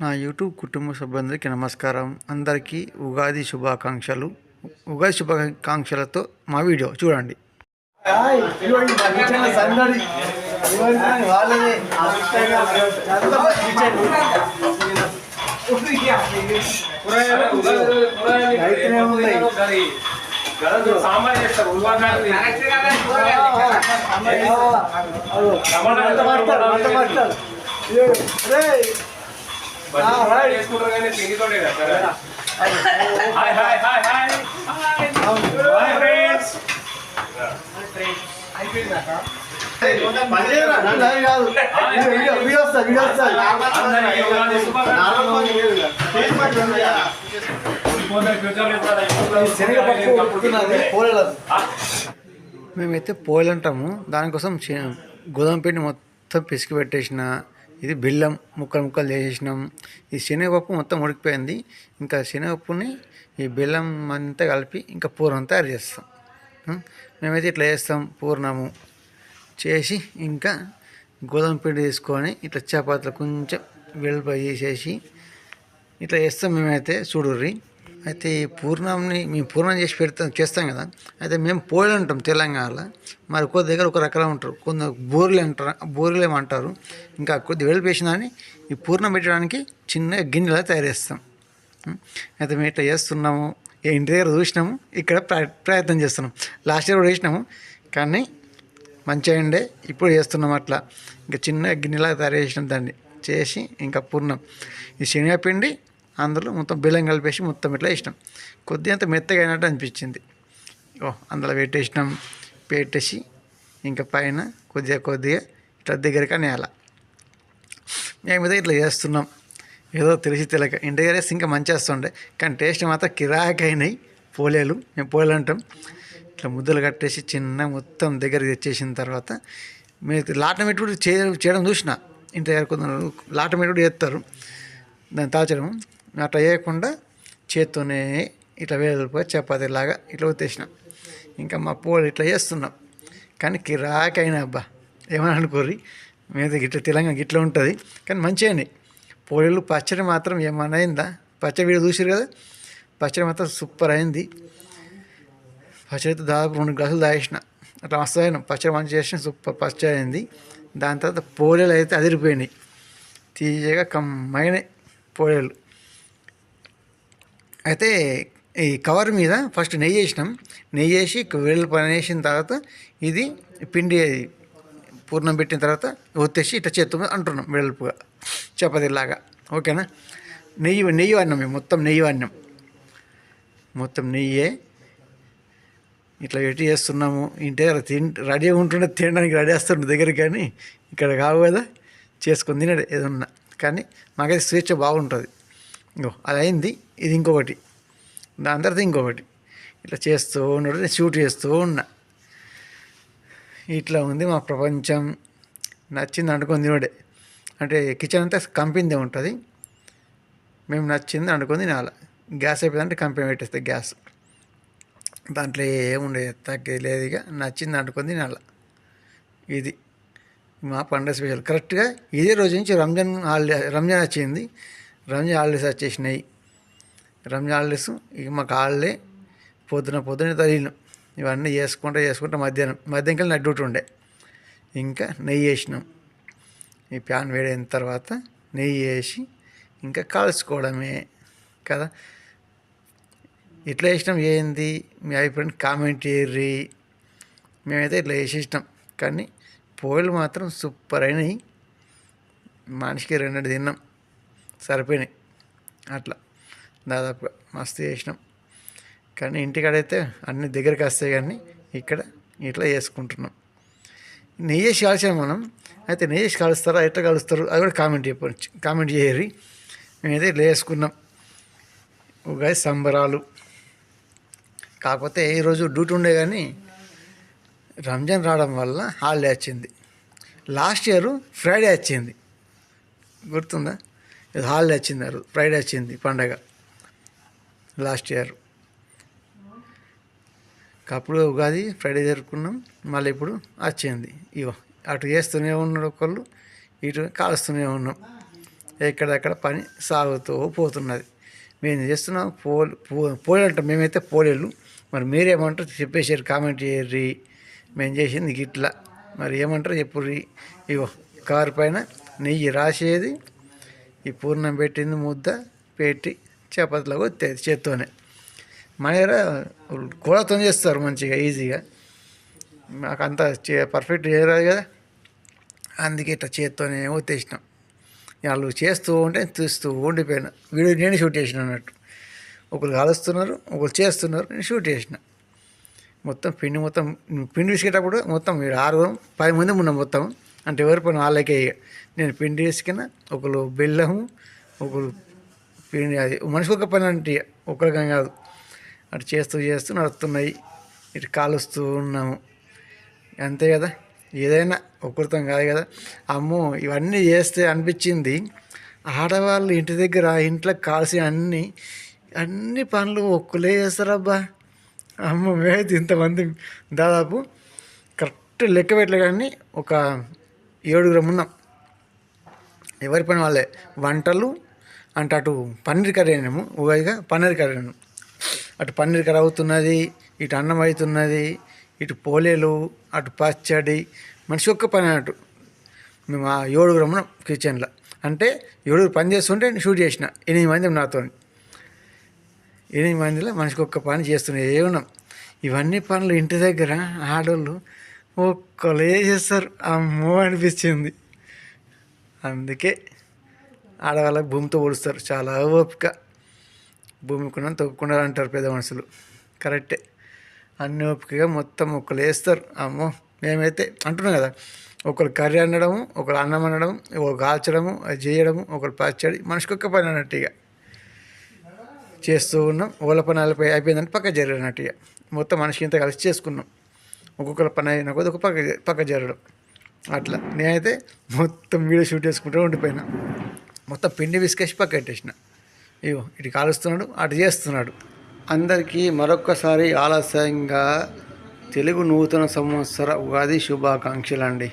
నా యూట్యూబ్ కుటుంబ సభ్యులందరికీ నమస్కారం. అందరికీ ఉగాది శుభాకాంక్షలు. ఉగాది శుభాకాంక్షలతో మా వీడియో చూడండి. హాయ్ మేమైతే పోయిల్ అంటాము దానికోసం గోధుమ పిండి మొత్తం పిసికి పెట్టేసిన ఇది బెల్లం ముక్కలు ముక్కలు చేసేసినాం ఈ శనగపప్పు మొత్తం ఉడికిపోయింది. ఇంకా శనగపప్పుని ఈ బెల్లం అంతా కలిపి ఇంకా పూర్ణం తయారు చేస్తాం. మేమైతే ఇట్లా చేస్తాం పూర్ణము. చేసి ఇంకా గోధుమ పిండి తీసుకొని ఇట్లా చపాతీలు కొంచెం వెలుప చేసేసి ఇట్లా చేస్తాం మేమైతే చూడుర్రి. అయితే ఈ పూర్ణంని మేము పూర్ణం చేసి పెడతాం చేస్తాం కదా. అయితే మేము పోయలు అంటాం తెలంగాణలో. మరి ఒక్కో దగ్గర ఒక రకాల ఉంటారు. కొందరు బోర్లు అంటారు బోర్లు ఏమంటారు ఇంకా కొద్ది వెలుపు వేసినాని ఈ పూర్ణం పెట్టడానికి చిన్న గిన్నెలా తయారు చేస్తాం. అయితే మేము ఇట్లా చేస్తున్నాము. ఇంటి దగ్గర చూసినాము. ఇక్కడ ప్ర- ప్రయత్నం చేస్తున్నాం. లాస్ట్ ఇయర్ కూడా చేసినాము. కానీ మంచిగా ఉండే. ఇప్పుడు చేస్తున్నాం అట్లా. ఇంకా చిన్న గిన్నెలా తయారు చేసినాం దాన్ని. చేసి ఇంకా పూర్ణం. ఈ శనగపిండి అందులో మొత్తం బెల్లం కలిపేసి మొత్తం ఇట్లా వేసినాం. కొద్దిగా అంత మెత్తగా అయినట్టు అనిపించింది. ఓ అందులో పెట్టేసినాం. పెట్టేసి ఇంకా పైన కొద్దిగా కొద్దిగా ఇట్లా దగ్గరికి మేము మీద ఇట్లా చేస్తున్నాం. ఏదో తెలిసి తెలియక. ఇంటి దగ్గర ఇంకా మంచిగా వస్తుండే. కానీ టేస్ట్ మాత్రం కిరాక్ అయినాయి. పోలేలు. మేము పోలేలు అంటాం. ఇట్లా ముద్దలు కట్టేసి చిన్న మొత్తం దగ్గర తెచ్చేసిన తర్వాత మీరు లాటం పెట్టుడు చేయడం చేయడం చూసిన. ఇంటి దగ్గర కొందరు లాటం పెట్టుడు చేస్తారు. దాన్ని తాచడం అట్లా వేయకుండా చేత్తోనే ఇట్లా వేలుపోయి చపాతీలాగా ఇట్లా ఉత్తేసిన. ఇంకా మా పోలు ఇట్లా చేస్తున్నాం. కానీ కిరాక్ అబ్బా ఏమని అనుకోర్రి? మీద గిట్ల తెలంగాణ గిట్ల ఉంటుంది. కానీ మంచిగానే. పోలీలు పచ్చడి మాత్రం ఏమైనా అయిందా? పచ్చడి వీడియో చూసారు కదా? పచ్చడి మాత్రం సూపర్ అయింది. పచ్చడి అయితే దాదాపు రెండు గ్లాసులు తాగేసిన. అట్లా మస్తు అయినా పచ్చడి మంచి చేసిన సూపర్ పచ్చడి అయింది. దాని తర్వాత పోలేలు అయితే అదిరిపోయినాయి. తీయగా కమ్మైన పోలేలు. అయితే ఈ కవర్ మీద ఫస్ట్ నెయ్యి వేసినాం. నెయ్యి వేసి వేళ్ళు పనేసిన తర్వాత ఇది పిండి పూర్ణం పెట్టిన తర్వాత ఒత్తేసి ఇట్లా చేత్తు అంటున్నాం వెడల్పుగా చపాతీలాగా. ఓకేనా? నెయ్యి నెయ్యి వాడినాం మేము మొత్తం నెయ్యి వాడినాం. మొత్తం నెయ్యే ఇట్లా పెట్టి చేస్తున్నాము. ఇంటి దగ్గర తిన్ రెడీ ఉంటుండే తినడానికి రెడీ వస్తుండే దగ్గర కానీ ఇక్కడ కావు కదా చేసుకొని తినడు ఏదన్నా. కానీ మాకైతే స్వేచ్ఛ బాగుంటుంది. ఇంకో అది అయింది. ఇది ఇంకొకటి. దాని తర్వాత ఇంకొకటి. ఇట్లా చేస్తూ ఉన్నాడు నేను షూట్ చేస్తూ ఉన్నా. ఇట్లా ఉంది మా ప్రపంచం. నచ్చింది అనుకుంది తినడే. అంటే కిచెన్ అంతా కంపెనీదే ఉంటుంది. మేము నచ్చింది అనుకుంది తినాలి. గ్యాస్ అయిపోయిందంటే కంపెనీ పెట్టేస్తే గ్యాస్. దాంట్లో ఏముండే తగ్గేది లేదు ఇక. నచ్చింది అనుకుంది తినాలి. ఇది. మా పండుగ స్పెషల్. కరెక్ట్గా ఇదే రోజు నుంచి రంజాన్ హాలిడే రంజాన్ వచ్చింది. రంజాన్ హాలిడేస్ వచ్చేసినాయి. రంజాన్ హాలిడేస్ ఇక మాకు హాలిడే పొద్దున పొద్దున తగిలినాం ఇవన్నీ చేసుకుంటూ చేసుకుంటూ మధ్యాహ్నం మధ్యాహ్నం నా ఉండే. ఇంకా నెయ్యి వేసినాం. ఈ ప్యాన్ వేడైన తర్వాత నెయ్యి వేసి ఇంకా కాల్చుకోవడమే కదా. ఇట్లా వేసినాం ఏంది? మీ అభిప్రాయం కామెంట్ చేయర్రి. మేమైతే ఇట్లా వేసేసినాం. కానీ పోయిలు మాత్రం సూపర్ అయినాయి. మనిషికి రెండు తిన్నాం. సరిపోయినాయి. అట్లా. దాదాపుగా మస్తు చేసినాం. కానీ ఇంటికాడైతే అన్ని దగ్గరికి వస్తాయి కానీ ఇక్కడ ఇట్లా చేసుకుంటున్నాం. నెయ్యేసి వేసి కాల్చాం మనం. అయితే నెయ్యేసి కలుస్తారా కాలుస్తారా ఎట్లా కలుస్తారు? అది కూడా కామెంట్ చెప్పండి కామెంట్ చేయరి మేమైతే ఇట్లా వేసుకున్నాం ఉగాది సంబరాలు. కాకపోతే ఈరోజు డ్యూటీ ఉండే కానీ రంజాన్ రావడం వల్ల హాలిడే వచ్చింది. లాస్ట్ ఇయర్ ఫ్రైడే వచ్చింది. గుర్తుందా? హాలిడే వచ్చింది ఆ రోజు ఫ్రైడే వచ్చింది పండగ లాస్ట్ ఇయర్. అప్పుడు ఉగాది ఫ్రైడే జరుపుకున్నాం మళ్ళీ ఇప్పుడు వచ్చింది. ఇగో అటు చేస్తూనే ఉన్నాడు ఒకళ్ళు ఇటు కాలుస్తూనే ఉన్నాం. ఎక్కడెక్కడ పని సాగుతూ పోతున్నది. మేము చేస్తున్నాం పోల్ పో- పోలేలు అంటాం మేమైతే పోలేళ్ళు. మరి మీరేమంటారు చెప్పేసారు కామెంట్ చేయర్రి. మేము చేసింది గిట్లా. మరి ఏమంటారు చెప్పుర్రి. ఇగో కారు పైన నెయ్యి రాసేది ఈ పూర్ణం పెట్టింది ముద్ద పెట్టి చపాతీలో వచ్చేది చేత్తోనే. మన దగ్గర కూరతో చేస్తారు మంచిగా ఈజీగా. మాకు అంత పర్ఫెక్ట్ చేయరాదు కదా. అందుకే ఇట్లా చేత్తోనే ఒత్తేసినాం. వాళ్ళు చేస్తూ ఉంటే తీస్తూ ఉండిపోయినా. వీడియో నేను షూట్ చేసిన అన్నట్టు. ఒకరు కాలుస్తున్నారు ఒకరు చేస్తున్నారు నేను షూట్ చేసిన. మొత్తం పిండి మొత్తం పిండి విసికేటప్పుడు మొత్తం వీడు ఆరుగురం పది మంది ఉన్నాం మొత్తం. అంటే ఎవరి పని వాళ్ళకే ఇక నేను పిండి వేసుకున్నా ఒకరు బెల్లము ఒకరు పిండి అది మనిషికి ఒక పని అంటే ఇక ఒకరికం కాదు. అటు చేస్తూ చేస్తూ నడుస్తున్నాయి ఇటు కాలుస్తూ ఉన్నాము. అంతే కదా? ఏదైనా ఒకరితో కాదు కదా? అమ్మో ఇవన్నీ చేస్తే అనిపించింది. ఆడవాళ్ళు ఇంటి దగ్గర ఇంట్లో కాల్సి అన్ని అన్ని పనులు ఒక్కలే చేస్తారబ్బా. అమ్మ మేమైతే ఇంతమంది దాదాపు కరెక్ట్ లెక్క పెట్టలే కానీ ఒక ఏడుగురం ఉన్నాం. ఎవరి పని వాళ్ళే? వంటలు అంటే అటు పన్నీర్ కర్రీ అయినాము ఉగాదిగా పన్నీర్ కర్రీ అయినాము అటు పన్నీర్ కర్రీ అవుతున్నది ఇటు అన్నం అవుతున్నది ఇటు పోలేలు అటు పచ్చడి మనిషి ఒక్క పని అన్నట్టు. మేము ఆ ఏడుగురు ఉన్నాం కిచెన్లో. అంటే ఏడుగురు పని చేస్తుంటే నేను షూట్ చేసిన ఎనిమిది మంది నాతో. ఎనిమిది మందిలో మనిషికి ఒక్క పని చేస్తున్నాయి ఏ ఉన్నాం ఇవన్నీ పనులు ఇంటి దగ్గర ఆడోళ్ళు ఒక్కలే చేస్తారు అమ్మో అనిపించింది. అందుకే ఆడవాళ్ళకి భూమితో పోలుస్తారు. చాలా ఓపిక. భూమి కొన్నా తొక్కుకున్నారు అంటారు పెద్ద మనుషులు. కరెక్టే. అన్ని ఓపికగా మొత్తం ఒక్కలు వేస్తారు అమ్మో మేమైతే అంటున్నాం కదా ఒకరు కర్రీ అనడము ఒకరు అన్నం అనడం ఒకరు కాల్చడము అది చేయడము ఒకరు పచ్చడి మనిషికి ఒక్క పని అన్నట్టు ఇక. చేస్తూ ఉన్నాం. ఓళ్ళ పని అయిపోయి అయిపోయిందంటే పక్క జరిగినట్టు ఇక. మొత్తం మనిషికి ఇంత కలిసి చేసుకున్నాం. ఒక్కొక్కరి పని అయినా కొద్ది ఒక పక్క పక్క జరగడం. అట్లా. నేనైతే మొత్తం వీడియో షూట్ చేసుకుంటూ ఉండిపోయినా. మొత్తం పిండి విసికేసి పక్క పెట్టేసిన. ఇగో ఇటు కాలుస్తున్నాడు అటు చేస్తున్నాడు. అందరికీ మరొక్కసారి ఆలస్యంగా తెలుగు నూతన సంవత్సర ఉగాది శుభాకాంక్షలు అండి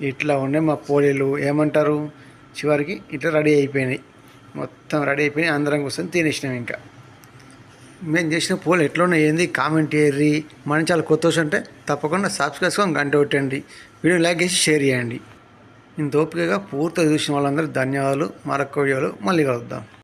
ఇట్లా ఉండే మా పోలీలు ఏమంటారు? చివరికి ఇట్లా రెడీ అయిపోయినాయి. మొత్తం రెడీ అయిపోయినాయి అందరం కూర్చొని తినేసినాం ఇంకా. మేము చేసిన పోల్ ఎట్లా ఉన్నాయి ఏంది? కామెంట్ చేయర్రి మన చాలా కొత్త వచ్చి అంటే తప్పకుండా సబ్స్క్రైబ్ చేసుకొని గంట కొట్టండి. వీడియో లైక్ చేసి షేర్ చేయండి. ఇంత ఓపికగా పూర్తిగా చూసిన వాళ్ళందరూ ధన్యవాదాలు. మరొక వీడియోలు మళ్ళీ కలుద్దాం.